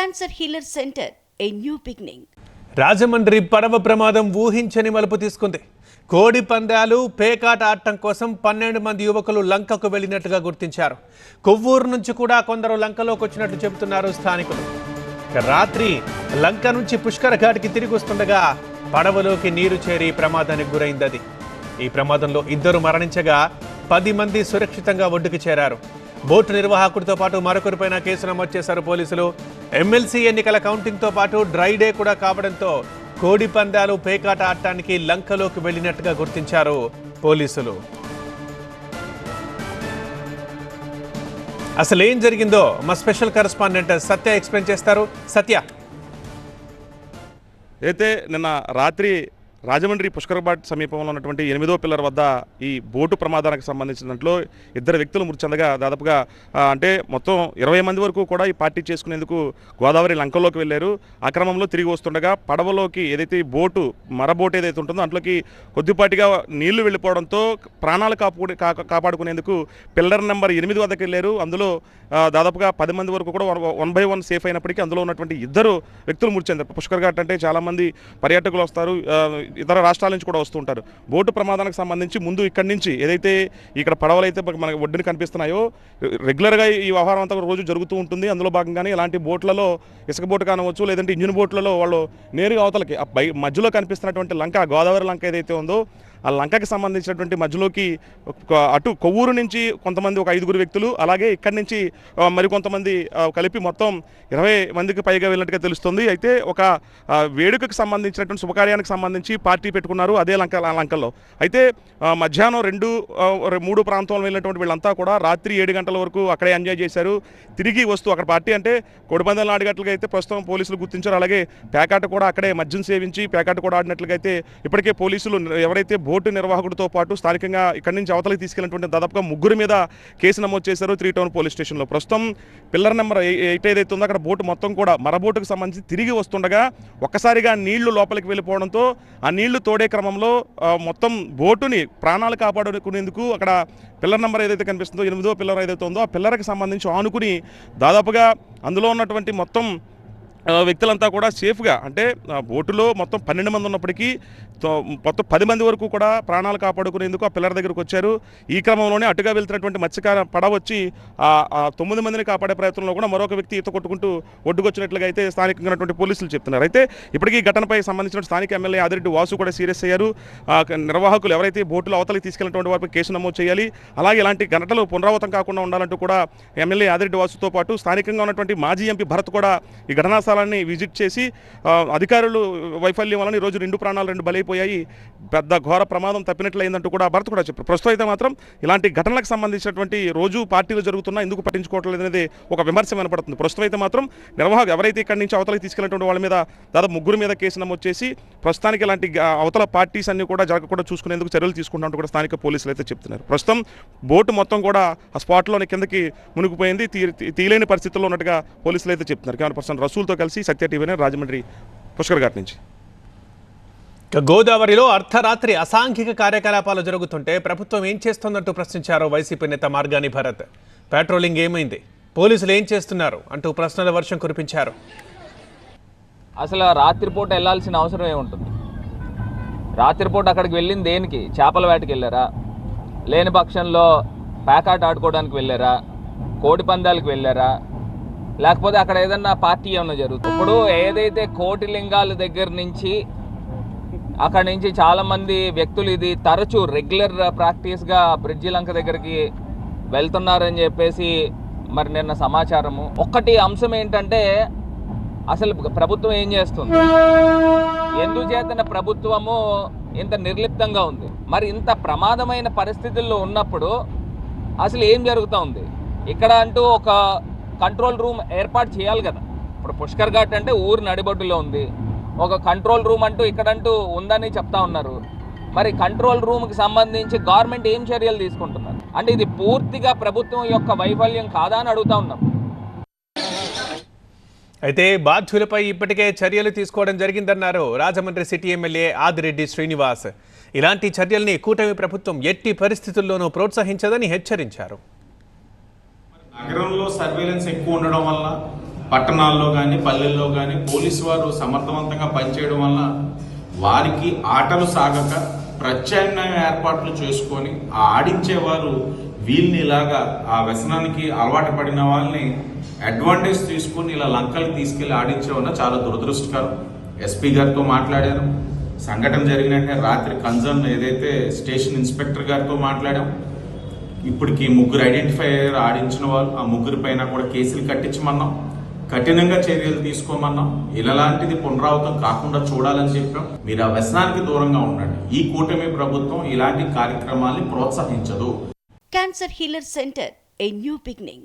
Cancer healer centre a new beginning Rajahmundry పడవ ప్రమాదం ఊహించని మలుపు తీసుకుంది. కోడి పందాలు పేకాట ఆడటం కోసం పన్నెండు మంది యువకులు లంకకు వెళ్ళినట్టుగా గుర్తించారు. కొవ్వూరు నుంచి కూడా కొందరు లంకలోకి వచ్చినట్టు చెబుతున్నారు స్థానికులు. రాత్రి లంక నుంచి పుష్కర ఘాట్కి తిరిగి వస్తుండగా పడవలోకి నీరు చేరి ప్రమాదానికి గురైంది అది ఈ ప్రమాదంలో ఇద్దరు మరణించగా పది మంది సురక్షితంగా ఒడ్డుకు చేరారు. బోటు నిర్వాహకుడితో పాటు మరొకరిపైన కేసు నమోదు చేశారు పోలీసులు. ఎమ్మెల్సీ ఎన్నికల కౌంటింగ్తో పాటు డ్రై డే కూడా కావడంతో కోడి పందాలు పేకాట ఆడటానికి లంకలోకి వెళ్ళినట్టుగా గుర్తించారు పోలీసులు. అసలు ఏం జరిగిందో మా స్పెషల్ కరెస్పాండెంట్ సత్య ఎక్స్ప్లెయిన్ చేస్తారు. సత్య. అయితే నిన్న రాత్రి రాజమండ్రి పుష్కరబాట్ సమీపంలో ఉన్నటువంటి ఎనిమిదో పిల్లర్ వద్ద ఈ బోటు ప్రమాదానికి సంబంధించిన దాంట్లో ఇద్దరు వ్యక్తులు మృతి చెందగా దాదాపుగా అంటే మొత్తం ఇరవై మంది వరకు కూడా ఈ పార్టీ చేసుకునేందుకు గోదావరి లంకలోకి వెళ్ళారు. ఆ క్రమంలో తిరిగి వస్తుండగా పడవలోకి ఏదైతే బోటు మర బోటు ఏదైతే ఉంటుందో దాంట్లోకి కొద్దిపాటిగా నీళ్ళు వెళ్ళిపోవడంతో ప్రాణాలు కాపు కా- కాపాడుకునేందుకు పిల్లర్ నెంబర్ ఎనిమిది వద్దకు వెళ్ళారు. అందులో దాదాపుగా పది మంది వరకు కూడా వన్ బై వన్ సేఫ్ అయినప్పటికీ అందులో ఉన్నటువంటి ఇద్దరు వ్యక్తులు మృతి చెందారు. పుష్కర్ ఘాట్ అంటే చాలామంది పర్యాటకులు వస్తారు. ఇతర రాష్ట్రాల నుంచి కూడా వస్తుంటారు బోటు ప్రమాదానికి సంబంధించి ముందు ఇక్కడి నుంచి ఏదైతే ఇక్కడ పడవలు అయితే మనకి ఒడ్డుని కనిపిస్తున్నాయో రెగ్యులర్గా ఈ వ్యవహారం అంతా రోజు జరుగుతూ ఉంటుంది. అందులో భాగంగానే ఇలాంటి బోట్లలో ఇసుక బోటు కానవచ్చు లేదంటే ఇంజిన్ బోట్లలో వాళ్ళు నేరుగా అవతలకి ఆ బై మధ్యలో కనిపిస్తున్నటువంటి లంక గోదావరి లంక ఏదైతే ఉందో ఆ లంకకి సంబంధించినటువంటి మధ్యలోకి అటు కొవ్వూరు నుంచి కొంతమంది ఒక ఐదుగురు వ్యక్తులు అలాగే ఇక్కడి నుంచి మరికొంతమంది కలిపి మొత్తం ఇరవై మందికి పైగా వెళ్ళినట్టుగా తెలుస్తుంది. అయితే ఒక వేడుకకు సంబంధించినటువంటి శుభకార్యానికి సంబంధించి పార్టీ పెట్టుకున్నారు అదే లంక ఆ లంకల్లో. అయితే మధ్యాహ్నం రెండు మూడు ప్రాంతంలో వెళ్ళినటువంటి వీళ్ళంతా కూడా రాత్రి ఏడు గంటల వరకు అక్కడే ఎంజాయ్ చేశారు. తిరిగి వస్తూ అక్కడ పార్టీ అంటే కోడిపందాల నాడిగట్లుగా అయితే ప్రస్తుతం పోలీసులు గుర్తించారు. అలాగే పేకాట కూడా అక్కడే మద్యం సేవించి పేకాట కూడా ఆడినట్లుగా అయితే ఇప్పటికే పోలీసులు ఎవరైతే బోటు నిర్వాహకుడితో పాటు స్థానికంగా ఇక్కడి నుంచి అవతలకి తీసుకెళ్ళినటువంటి దాదాపుగా ముగ్గురు మీద కేసు నమోదు చేశారు త్రీ టౌన్ పోలీస్ స్టేషన్లో. ప్రస్తుతం పిల్లర్ నెంబర్ ఎయిట్ ఏదైతే ఉందో అక్కడ బోటు మొత్తం కూడా మరబోటుకు సంబంధించి తిరిగి వస్తుండగా ఒక్కసారిగా నీళ్ళు లోపలికి వెళ్ళిపోవడంతో ఆ నీళ్ళు తోడే క్రమంలో మొత్తం బోటుని ప్రాణాలు కాపాడుకునేందుకు అక్కడ పిల్లర్ నెంబర్ ఏదైతే కనిపిస్తుందో ఎనిమిదో పిల్లర్ ఏదైతే ఉందో ఆ పిల్లర్కి సంబంధించి ఆనుకుని దాదాపుగా అందులో ఉన్నటువంటి మొత్తం వ్యక్తులంతా కూడా సేఫ్గా అంటే బోటులో మొత్తం పన్నెండు మంది ఉన్నప్పటికీ తో- మొత్తం పది మంది వరకు కూడా ప్రాణాలు కాపాడుకునేందుకు ఆ పిల్లల దగ్గరకు వచ్చారు. ఈ క్రమంలోనే అటుగా వెళ్తున్నటువంటి మత్స్యకార పడవ వచ్చి ఆ తొమ్మిది మందిని కాపాడే ప్రయత్నంలో కూడా మరొక వ్యక్తి ఈత కొట్టుకుంటూ ఒడ్డుకొచ్చినట్లుగా అయితే స్థానికంగా ఉన్నటువంటి పోలీసులు చెప్తున్నారు. అయితే ఇప్పటికీ ఈ ఘటనపై సంబంధించిన స్థానిక ఎమ్మెల్యే ఆదిరెడ్డి వాసు కూడా సీరియస్ అయ్యారు. నిర్వాహకులు ఎవరైతే బోటులో అవతలికి తీసుకెళ్ళినటువంటి వారిపై కేసు నమోదు చేయాలి అలాగే ఇలాంటి ఘటనలు పునరావృతం కాకుండా ఉండాలంటూ కూడా ఎమ్మెల్యే ఆదిరెడ్డి వాసుతో పాటు స్థానికంగా ఉన్నటువంటి మాజీ ఎంపీ భరత్ కూడా ఈ ఘటనా స్థలాన్ని విజిట్ చేసి అధికారులు వైఫల్యం వలన ఈ రోజు రెండు ప్రాణాలు రెండు బలైపోయాయి. పెద్ద ఘోర ప్రమాదం తప్పినట్లయిందంటూ కూడా భరత్ కూడా చెప్పారు. ప్రస్తుతం అయితే మాత్రం ఇలాంటి ఘటనలకు సంబంధించినటువంటి రోజు పార్టీలు జరుగుతున్నా ఎందుకు పట్టించుకోవట్లేదు అనేది ఒక విమర్శ వినపడుతుంది. ప్రస్తుతం అయితే మాత్రం నిర్వాహక ఎవరైతే ఇక్కడి నుంచి అవతలకి తీసుకెళ్ళినటువంటి వాళ్ళ మీద దాదాపు ముగ్గురు మీద కేసు నమోదు చేసి ప్రస్తుతానికి ఇలాంటి అవతల పార్టీస్ అన్ని కూడా జరగకుండా చూసుకునేందుకు చర్యలు తీసుకుంటున్నట్టు కూడా స్థానిక పోలీసులు అయితే చెప్తున్నారు. ప్రస్తుతం బోటు మొత్తం కూడా ఆ స్పాట్లోనే కిందకి మునిగిపోయింది. తీ- తీయలేని పరిస్థితుల్లో ఉన్నట్టుగా పోలీసులు అయితే చెప్తున్నారు. కెమెరా పర్సన్ రసూల్తో కలిసి సత్య టీవీ రాజమండ్రి పుష్కర్ ఘాట్ నుంచి. ఇక గోదావరిలో అర్ధరాత్రి అసాంఘిక కార్యకలాపాలు జరుగుతుంటే ప్రభుత్వం ఏం చేస్తోందంటూ ప్రశ్నించారు వైసీపీ నేత మార్గాని భరత్. పెట్రోలింగ్ ఏమైంది? పోలీసులు ఏం చేస్తున్నారు అంటూ ప్రశ్నల వర్షం కురిపించారు. అసలు రాత్రిపూట వెళ్ళాల్సిన అవసరం ఏముంటుంది? రాత్రిపూట అక్కడికి వెళ్ళింది దేనికి? చేపల వేటకి వెళ్ళారా? లేని పక్షంలో ప్యాకాట్ ఆడుకోవడానికి వెళ్ళారా? కోడి పందాలకు వెళ్ళారా? లేకపోతే అక్కడ ఏదన్నా పార్టీ ఏమన్నా జరుగుతుంది? ఇప్పుడు ఏదైతే కోటి లింగాల దగ్గర నుంచి అక్కడ నుంచి చాలా మంది వ్యక్తులు ఇది తరచూ రెగ్యులర్ ప్రాక్టీస్గా బ్రిడ్జి లంక దగ్గరికి వెళ్తున్నారని చెప్పేసి మరి నిన్న సమాచారము. ఒక్కటి అంశం ఏంటంటే అసలు ప్రభుత్వం ఏం చేస్తుంది? ఎందుచేతన ప్రభుత్వము ఇంత నిర్లిప్తంగా ఉంది? మరి ఇంత ప్రమాదమైన పరిస్థితుల్లో ఉన్నప్పుడు అసలు ఏం జరుగుతూ ఉంది? ఇక్కడ అంటూ ఒక కంట్రోల్ రూమ్ ఏర్పాటు చేయాలి కదా. ఇప్పుడు పుష్కర్ ఘాట్ అంటే ఊరు నడిబొడ్డులో ఉంది. ఒక కంట్రోల్ రూమ్ అంటూ ఇక్కడంటూ ఉందని చెప్తా ఉన్నారు. మరి కంట్రోల్ రూమ్కి సంబంధించి గవర్నమెంట్ ఏం చర్యలు తీసుకుంటున్నారు? అంటే ఇది పూర్తిగా ప్రభుత్వం యొక్క వైఫల్యం కాదా అని అడుగుతా ఉన్నాం. అయితే బాధ్యులపై ఇప్పటికే చర్యలు తీసుకోవడం జరిగిందన్నారు రాజమండ్రి సిటీ ఎమ్మెల్యే ఆదిరెడ్డి శ్రీనివాస్. ఇలాంటి చర్యల్ని కూటమి ప్రభుత్వం ఎట్టి పరిస్థితుల్లోనూ ప్రోత్సహించదని హెచ్చరించారు. నగరంలో సర్వేలెన్స్ ఎక్కువ ఉండడం వల్ల పట్టణాల్లో కానీ పల్లెల్లో కానీ పోలీసు వారు సమర్థవంతంగా పనిచేయడం వల్ల వారికి ఆటలు సాగక ప్రత్యామ్నాయ ఏర్పాట్లు చేసుకొని ఆ ఆడించేవారు వీళ్ళని ఇలాగా ఆ వ్యసనానికి అలవాటు పడిన వాళ్ళని అడ్వాంటేజ్ తీసుకొని ఇలా లంకలు తీసుకెళ్ళి ఆడించడం వల్ల చాలా దురదృష్టకరం. ఎస్పీ గారితో మాట్లాడారు సంఘటన జరిగిన రాత్రి కన్సర్న్ ఏదైతే స్టేషన్ ఇన్స్పెక్టర్ గారితో మాట్లాడాం. ఇప్పటికి ముగ్గురు ఐడెంటిఫై అయ్యారు ఆడించిన వాళ్ళు ఆ ముగ్గురి పైన కూడా కేసులు కట్టించమన్నాం. కఠినంగా చర్యలు తీసుకోమన్నాం. ఇలాంటిది పునరావృతం కాకుండా చూడాలని చెప్పాం. మీరు ఆ వ్యసనానికి దూరంగా ఉండండి. ఈ కూటమి ప్రభుత్వం ఇలాంటి కార్యక్రమాల్ని ప్రోత్సహించదు. Cancer healer centre a new beginning.